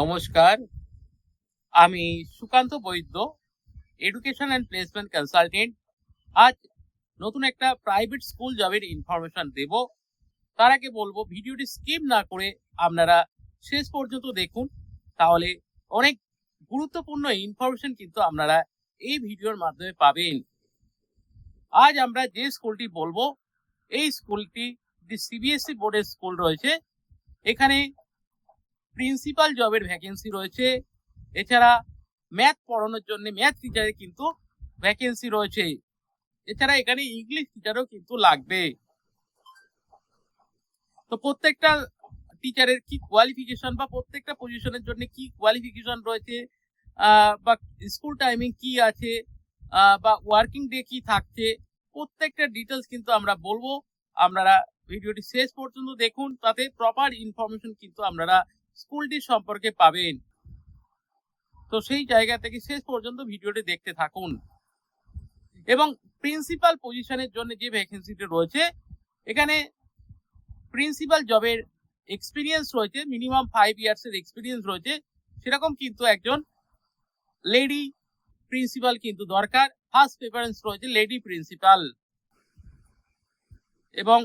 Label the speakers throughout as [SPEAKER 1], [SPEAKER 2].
[SPEAKER 1] নমস্কার। আমি Sukanta Baidya education and placement consultant আজ নতুন একটা প্রাইভেট স্কুল জবের ইনফরমেশন দেব। তার আগে বলব, ভিডিওটি স্কিপ না করে আপনারা শেষ পর্যন্ত দেখুন। তাহলে অনেক গুরুত্বপূর্ণ ইনফরমেশন কিন্তু আপনারা এই ভিডিওর মাধ্যমে পাবেন। আজ আমরা যে স্কুলটি বলব, এই স্কুলটি সিবিএসসি বোর্ডের স্কুল রয়েছে, এখানে প্রিন্সিপাল জবের ভ্যাকেন্সি রয়েছে। এছাড়া ম্যাথ পড়ানোর জন্য ম্যাথ টিচারের কিন্তু ভ্যাকেন্সি রয়েছে। এছাড়া এখানে ইংলিশ টিচারও কিন্তু লাগবে। তো প্রত্যেকটা টিচারের কি কোয়ালিফিকেশন বা প্রত্যেকটা পজিশনের জন্য কি কোয়ালিফিকেশন রয়েছে? বা স্কুল টাইমিং কি আছে? বা ওয়ার্কিং ডে কি থাকছে? প্রত্যেকটা ডিটেলস কিন্তু আমরা বলব। আপনারা ভিডিওটি শেষ পর্যন্ত দেখুন। তাতে প্রপার ইনফরমেশন কিন্তু আপনারা স্কুলটি সম্পর্কে পাবেন। তো সেই জায়গা থেকে শেষ পর্যন্ত ভিডিওটি দেখতে থাকুন। এবং প্রিন্সিপাল পজিশনের জন্য যে ভ্যাকেন্সিটি রয়েছে, এখানে প্রিন্সিপাল জবের এক্সপিরিয়েন্স রয়েছে, মিনিমাম ফাইভ ইয়ার্স এর এক্সপিরিয়েন্স রয়েছে। সেরকম কিন্তু একজন লেডি প্রিন্সিপাল কিন্তু দরকার। ফার্স্ট প্রেফারেন্স রয়েছে লেডি প্রিন্সিপাল। এবং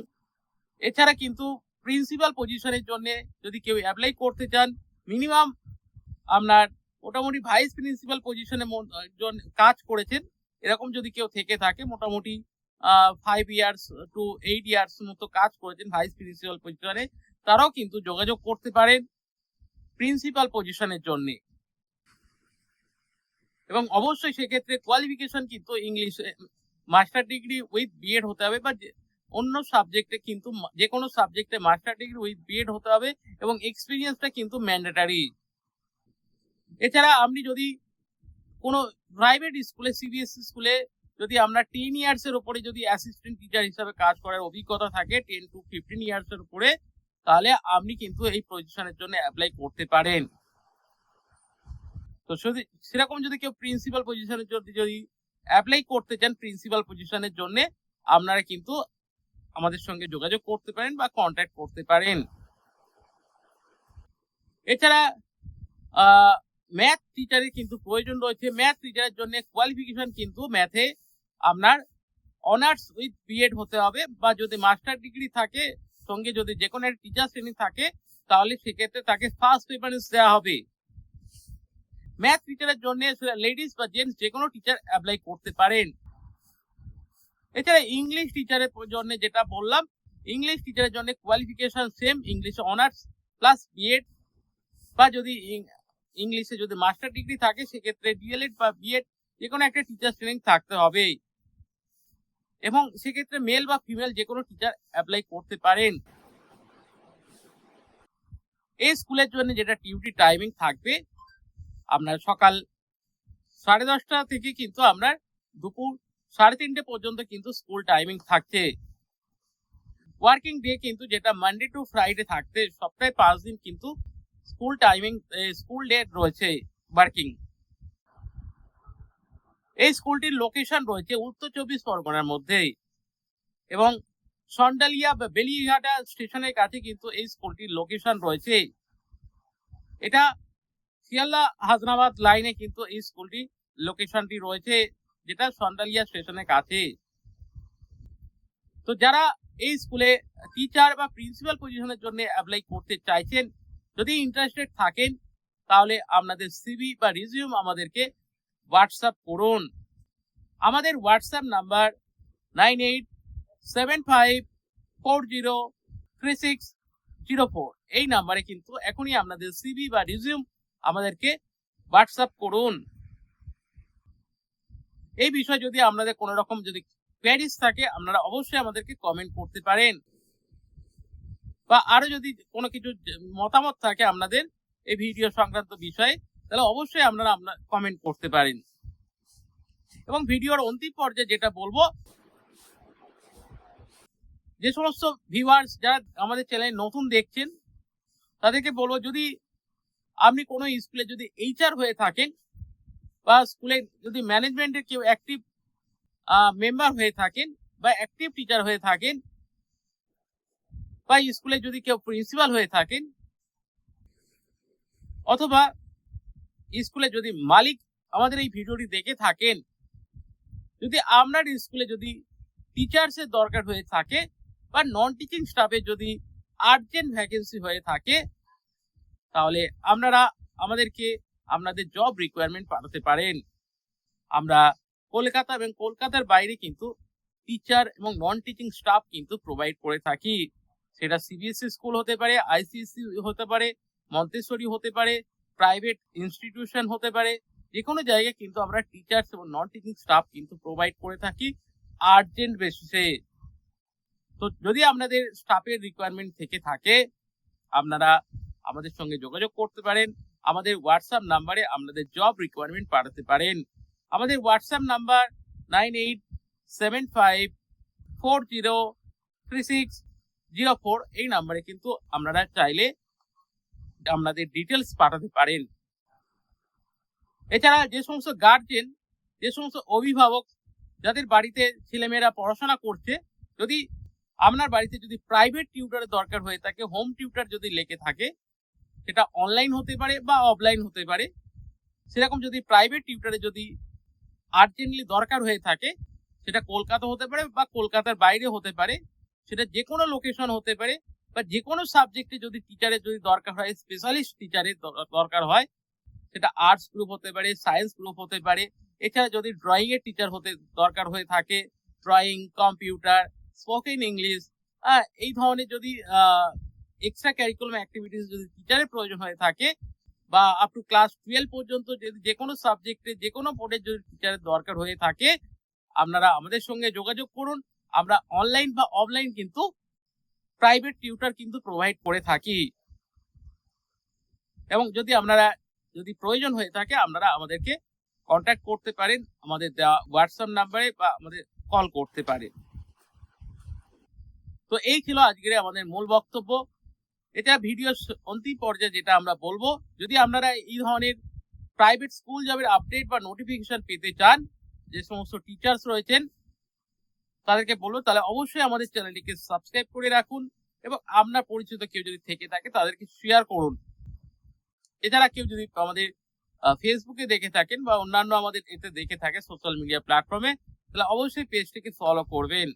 [SPEAKER 1] এছাড়া কিন্তু প্রিন্সিপাল পজিশনের জন্য যদি কেউ অ্যাপ্লাই করতে চান মিনিমাম আপনার মোটামুটি ভাইস প্রিন্সিপাল পজিশনে কাজ করেছেন, এরকম যদি কেউ থেকে থাকে, মোটামুটি five years to eight years মতো কাজ করেছেন ভাইস প্রিন্সিপাল পজিশনে তারাও কিন্তু যোগাযোগ করতে পারেন প্রিন্সিপাল পজিশনের জন্যে। এবং অবশ্যই সেক্ষেত্রে কোয়ালিফিকেশন কিন্তু ইংলিশে মাস্টার ডিগ্রি উইথ বিএড হতে হবে বা অন্য সাবজেক্টে কিন্তু যে কোনো সাবজেক্টে মাস্টার ডিগ্রি উইথ বিএড হতে হবে এবং এক্সপিরিয়েন্সটা কিন্তু ম্যান্ডেটারি এছাড়া আপনি যদি কোনো প্রাইভেট স্কুলে সিবিএসসি স্কুলে যদি আমরা টেন ইয়ার্স এর উপরে যদি অ্যাসিস্ট্যান্ট টিচার হিসাবে কাজ করার অভিজ্ঞতা থাকে টেন টু ফিফটিন ইয়ার্স এর উপরে, তাহলে আপনি কিন্তু এই পজিশনের জন্য অ্যাপ্লাই করতে পারেন। তো যদি সেরকম যদি কেউ প্রিন্সিপাল পজিশনের জন্য যদি অ্যাপ্লাই করতে চান প্রিন্সিপাল পজিশনের জন্য, আপনারা কিন্তু আমাদের সঙ্গে যোগাযোগ করতে পারেন বা কন্ট্যাক্ট করতে পারেন। এছাড়া ম্যাথ টিচারের কিন্তু প্রয়োজন রয়েছে। ম্যাথ টিচারের জন্য কোয়ালিফিকেশন কিন্তু ম্যাথে আপনার অনার্স উইথ বিএড হতে হবে বা যদি মাস্টার ডিগ্রি থাকে, সঙ্গে যদি যে কোনো একটা টিচার শ্রেণি থাকে, তাহলে সেক্ষেত্রে তাকে ফার্স্ট প্রেফারেন্স দেওয়া হবে। ম্যাথ টিচারের জন্য লেডিস বা জেন্টস যে কোনো টিচার অ্যাপ্লাই করতে পারেন। এছাড়া ইংলিশ টিচারের জন্য যেটা বললাম ইংলিশ টিচারের জন্য qualification same English honours plus BEd বা যদি ইংলিশে যদি মাস্টার ডিগ্রি থাকে, সেক্ষেত্রে ডিএলএড বা বিএড যে কোনো একটা টিচার ট্রেনিং থাকতে হবে এবং সেক্ষেত্রে মেল বা ফিমেল যে কোনো টিচার অ্যাপ্লাই করতে পারেন। এই স্কুলের জন্য যেটা ডিউটি টাইমিং থাকবে, আপনার সকাল সাড়ে দশটা থেকে কিন্তু আপনার দুপুর সাড়ে তিনটে পর্যন্ত কিন্তু স্কুল টাইমিং থাকছে। ওয়ার্কিং ডে কিন্তু যেটা মানডে টু ফ্রাইডে থাকছে, সপ্তাহে পাঁচ দিন কিন্তু স্কুল টাইমিং স্কুল ডে রয়েছে ওয়ার্কিং এই স্কুলটির লোকেশন রয়েছে উত্তর চব্বিশ পরগনার মধ্যে। এবং সন্ডালিয়া বেলিঘাটা স্টেশনের কাছে কিন্তু এই স্কুলটির লোকেশন রয়েছে। এটা শিয়ালদা হাজনাবাদ লাইনে কিন্তু এই স্কুলটি লোকেশনটি রয়েছে। যেটা সন্ডালিয়া স্টেশনের কাছে। তো যারা এই স্কুলে টিচার বা প্রিন্সিপাল পজিশনের জন্য অ্যাপ্লাই করতে চাইছেন, যদি ইন্টারেস্টেড থাকেন, তাহলে আপনাদের সিভি বা রিজিউম আমাদেরকে হোয়াটসঅ্যাপ করুন। আমাদের WhatsApp number nine eight seven five four zero three six zero four এই নাম্বারে কিন্তু এখনই আপনাদের সিভি বা রিজিউম আমাদেরকে হোয়াটসঅ্যাপ করুন। এই বিষয়ে যদি আপনাদের কোনো রকম যদি কোয়ারিজ থাকে, আপনারা অবশ্যই আমাদেরকে কমেন্ট করতে পারেন। বা আরও যদি কোনো কিছু মতামত থাকে আপনাদের এই ভিডিও সংক্রান্ত বিষয়ে, তাহলে অবশ্যই আপনারা আপনার কমেন্ট করতে পারেন। এবং ভিডিওর অন্তিম পর্যায়ে যেটা বলব, যে সমস্ত ভিউয়ার্স যারা আমাদের চ্যানেলে নতুন দেখছেন, তাদেরকে বলব যদি আপনি কোনো স্কুলে যদি এইচআর হয়ে থাকেন বা স্কুলে যদি ম্যানেজমেন্টের কেউ অ্যাক্টিভ মেম্বার হয়ে থাকেন বা অ্যাক্টিভ টিচার হয়ে থাকেন বা স্কুলে যদি কেউ প্রিন্সিপাল হয়ে থাকেন অথবা স্কুলে যদি মালিক আমাদের এই ভিডিওটি দেখে থাকেন, যদি আপনার স্কুলে যদি টিচার্সের দরকার হয়ে থাকে বা নন টিচিং স্টাফের যদি আর্জেন্ট ভ্যাকেন্সি হয়ে থাকে, তাহলে আপনারা আমাদেরকে আপনাদের জব রিকোয়ারমেন্ট পাঠাতে পারেন। আমরা কলকাতা এবং কলকাতার বাইরে কিন্তু টিচার এবং নন টিচিং স্টাফ কিন্তু প্রোভাইড করে থাকি। সেটা সিবিএসসি স্কুল হতে পারে আইসিএসসি হতে পারে মন্তেশ্বরী হতে পারে প্রাইভেট ইনস্টিটিউশন হতে পারে। যে কোনো জায়গায় কিন্তু আমরা টিচার্স এবং নন টিচিং স্টাফ কিন্তু প্রোভাইড করে থাকি আর্জেন্ট বেসিসে তো যদি আপনাদের স্টাফের রিকোয়ারমেন্ট থেকে থাকে, আপনারা আমাদের সঙ্গে যোগাযোগ করতে পারেন। আমাদের হোয়াটসঅ্যাপ নাম্বারে আপনাদের জব রিকোয়ারমেন্ট পাঠাতে পারেন। আমাদের WhatsApp number nine eight seven five four zero three six zero four এই নাম্বারে কিন্তু আপনারা চাইলে আপনাদের ডিটেলস পাঠাতে পারেন। এছাড়া যে সমস্ত গার্জেন যে সমস্ত অভিভাবক, যাদের বাড়িতে ছেলেমেয়েরা পড়াশোনা করছে, যদি আপনার বাড়িতে যদি প্রাইভেট টিউটারের দরকার হয়ে থাকে হোম টিউটার যদি লেগে থাকে সেটা অনলাইন হতে পারে বা অফলাইন হতে পারে। সেরকম যদি প্রাইভেট টিউটারে যদি আর্জেন্টলি দরকার হয়ে থাকে, সেটা কলকাতা হতে পারে বা কলকাতার বাইরে হতে পারে, সেটা যে কোনো লোকেশন হতে পারে বা যে কোনো সাবজেক্টে যদি টিচারের যদি দরকার হয় স্পেশালিস্ট টিচারের দরকার হয়, সেটা আর্টস গ্রুপ হতে পারে সায়েন্স গ্রুপ হতে পারে। এছাড়া যদি ড্রয়িং এর টিচার হতে দরকার হয়ে থাকে ড্রয়িং কম্পিউটার স্পোকেন ইংলিশ এই ধরনের যদি এক্সট্রা ক্যারিকুলাম অ্যাক্টিভিটিস যদি টিচারের প্রয়োজন হয়ে থাকে বা আপ টু ক্লাস টুয়েলভ পর্যন্ত যদি যে কোনো সাবজেক্টে যে কোনো বোর্ডের যদি টিচারের দরকার হয়ে থাকে, আপনারা আমাদের সঙ্গে যোগাযোগ করুন। আমরা অনলাইন বা অফলাইন কিন্তু প্রাইভেট টিউটার কিন্তু প্রোভাইড করে থাকি। এবং যদি আপনারা, যদি প্রয়োজন হয়ে থাকে, আপনারা আমাদেরকে কন্ট্যাক্ট করতে পারেন। আমাদের দেওয়া হোয়াটসঅ্যাপ নাম্বারে বা আমাদের কল করতে পারেন। তো এই ছিল আজকের আমাদের মূল বক্তব্য। এটা ভিডিও অন্তিম পর্যায়ে যেটা আমরা বলব। যদি আপনারা এই ধরনের প্রাইভেট স্কুল জবের আপডেট বা নোটিফিকেশন পেতে চান, যে সমস্ত টিচার্স রয়েছেন, তাদেরকে বলব, তাহলে অবশ্যই আমাদের চ্যানেলটিকে সাবস্ক্রাইব করে রাখুন এবং আপনার পরিচিত কেউ যদি থেকে থাকে, তাদেরকে শেয়ার করুন। এছাড়া কেউ যদি আমাদের ফেসবুকে দেখে থাকেন বা অন্যান্য আমাদের এতে দেখে থাকে সোশ্যাল মিডিয়া প্ল্যাটফর্মে তাহলে অবশ্যই পেজটিকে ফলো করবেন।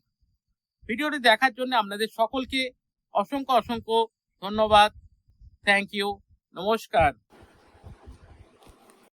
[SPEAKER 1] ভিডিওটি দেখার জন্য আপনাদের সকলকে অসংখ্য অসংখ্য ধন্যবাদ। থ্যাংক ইউ নমস্কার।